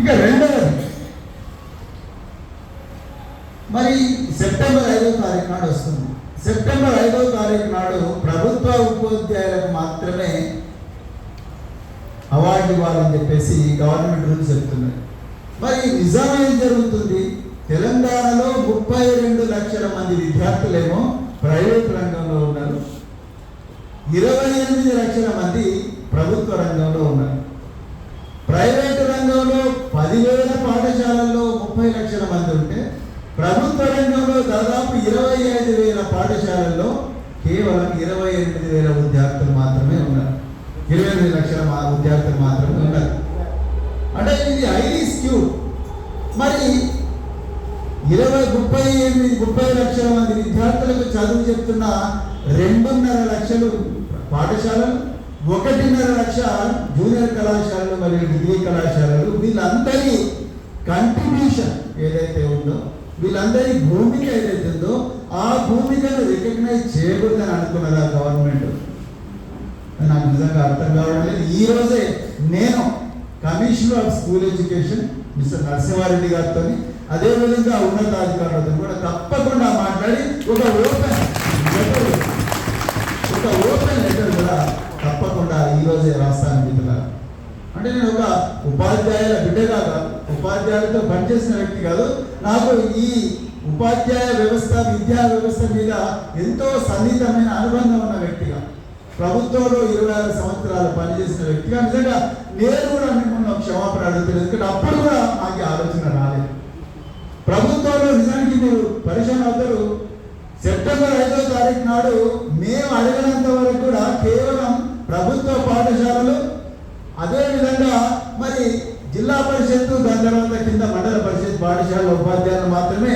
ఇక రెండవది మరి సెప్టెంబర్ ఐదో తారీఖు నాడు వస్తుంది. సెప్టెంబర్ ఐదో తారీఖు నాడు ప్రభుత్వ ఉపాధ్యాయులకు మాత్రమే అవార్డు ఇవ్వాలని చెప్పేసి గవర్నమెంట్ రూల్స్ చెప్తున్నారు మరి నిజం ఏం జరుగుతుంది? తెలంగాణలో ముప్పై రెండు లక్షల మంది విద్యార్థులేమో ప్రైవేట్ రంగంలో ఉన్నారు. ఇరవై ఎనిమిది లక్షల మంది ప్రభుత్వ రంగంలో ఉన్నారు. ప్రైవేట్ పదివేల పాఠశాలల్లో ముప్పై లక్షల మంది ఉంటే ప్రభుత్వ రంగంలో దాదాపు ఇరవై ఐదు వేల పాఠశాలల్లో కేవలం ఇరవై ఎనిమిది వేల విద్యార్థులు మాత్రమే ఉన్నారు. ఇరవై ఎనిమిది లక్షల విద్యార్థులు మాత్రమే ఉన్నారు. అంటే ఇది హైలీ స్క్యూ మరి ఇరవై ముప్పై ఎనిమిది ముప్పై లక్షల మంది విద్యార్థులకు చదువు చెప్తున్న రెండున్నర లక్షలు పాఠశాలలు ఒకటిన్నర లక్ష జూనియర్ కళాశాలలు మరియు డిగ్రీ కళాశాలలు ఏదైతే ఉందో వీళ్ళందరి భూమిక ఏదైతే ఉందో ఆ భూమికను రికగ్నైజ్ చేయకూడదని అనుకున్నదా గవర్నమెంట్ నాకు నిజంగా అర్థం కావడం లేదు. ఈ రోజే నేను commissioner of school education mister Narasimha Reddy గారితో అదేవిధంగా ఉన్నతాధికారులతో కూడా తప్పకుండా మాట్లాడి ఒక ఓపెన్ లెటర్ ఒక ఓపెన్ లెటర్ కూడా తప్పకుండా ఈ రోజే రాస్తాను మిత్రులారా అంటే నేను ఒక ఉపాధ్యాయుల బిడ్డ కాదు. ఉపాధ్యాయులతో పనిచేసిన వ్యక్తి కాదు. నాకు ఈ ఉపాధ్యాయ వ్యవస్థ విద్యా వ్యవస్థ మీద ఎంతో సన్నిహితమైన అనుబంధం ఉన్న వ్యక్తిగా ప్రభుత్వంలో ఇరవై ఆరు సంవత్సరాలు పనిచేసిన వ్యక్తిగా నిజంగా నేను కూడా మిమ్మల్ని క్షమాపణ అడుగుతాను ఎందుకంటే అప్పుడు కూడా నాకు ఆలోచన రాలేదు. ప్రభుత్వంలో నిజానికి మీరు పరిశ్రమ అవుతారు సెప్టెంబర్ ఐదో తారీఖు నాడు మేము అడిగినంత వరకు కూడా కేవలం ప్రభుత్వ పాఠశాలలు జిల్లా పరిషత్తు దాని తర్వాత కింద మండల పరిషత్ పాఠశాల ఉపాధ్యాయులు మాత్రమే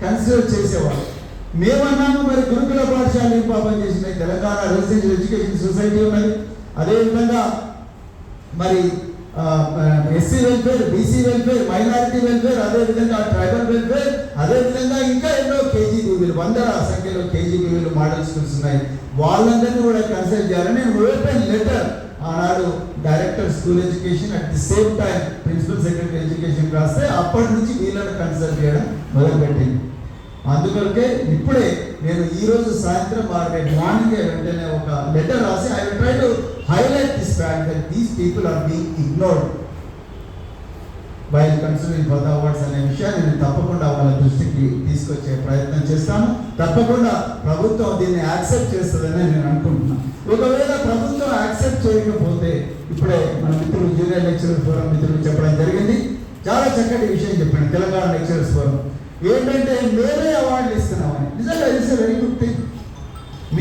కన్సిడర్ చేసేవాళ్ళు మేమన్నాము మరి గురుకుల పాఠశాల పాపం చేసినాయి? తెలంగాణ రెసిడెన్షియల్ ఎడ్యుకేషన్ సొసైటీ ఉన్నది. అదేవిధంగా మరి SC welfare BC welfare minority welfare అదేవిధంగా ట్రైబల్ వెల్ఫేర్ అదేవిధంగా ఇంకా ఎన్నో కేజీబీవీలు వందల సంఖ్యలో కేజీబీవీలు మోడల్ స్కూల్స్ ఉన్నాయి. వాళ్ళందరినీ కూడా కన్సల్ట్ చేయాలని నేను ఓపెన్ లెటర్ ఆనాడు director school education at the same time principal secretary education రాస్తే అప్పటి నుంచి వీళ్ళని కన్సల్ట్ చేయడం మొదలుపెట్టింది. అందుకొరకే ఇప్పుడే నేను ఈ రోజు సాయంత్రం ఆర్ రేపు మార్నింగ్ వెంటనే ఒక లెటర్ రాసి I try to highlight this fact that these people are being ignored while considering for the awards అనే విషయాన్ని నేను తప్పకుండా వాళ్ళ దృష్టికి తీసుకొచ్చే ప్రయత్నం చేస్తాను. తప్పకుండా ప్రభుత్వం దీన్ని యాక్సెప్ట్ చేస్తుందని నేను అనుకుంటున్నాను ఒకవేళ ప్రభుత్వం యాక్సెప్ట్ చేయకపోతే ఇప్పుడే మన మిత్రులు జూనియర్ లెక్చరర్ ఫోరం మిత్రులు చెప్పడం జరిగింది. చాలా చక్కటి విషయం చెప్పాను. Telangana lecturers forum. ఏంటంటే మేమే అవార్డులు ఇస్తున్నామని.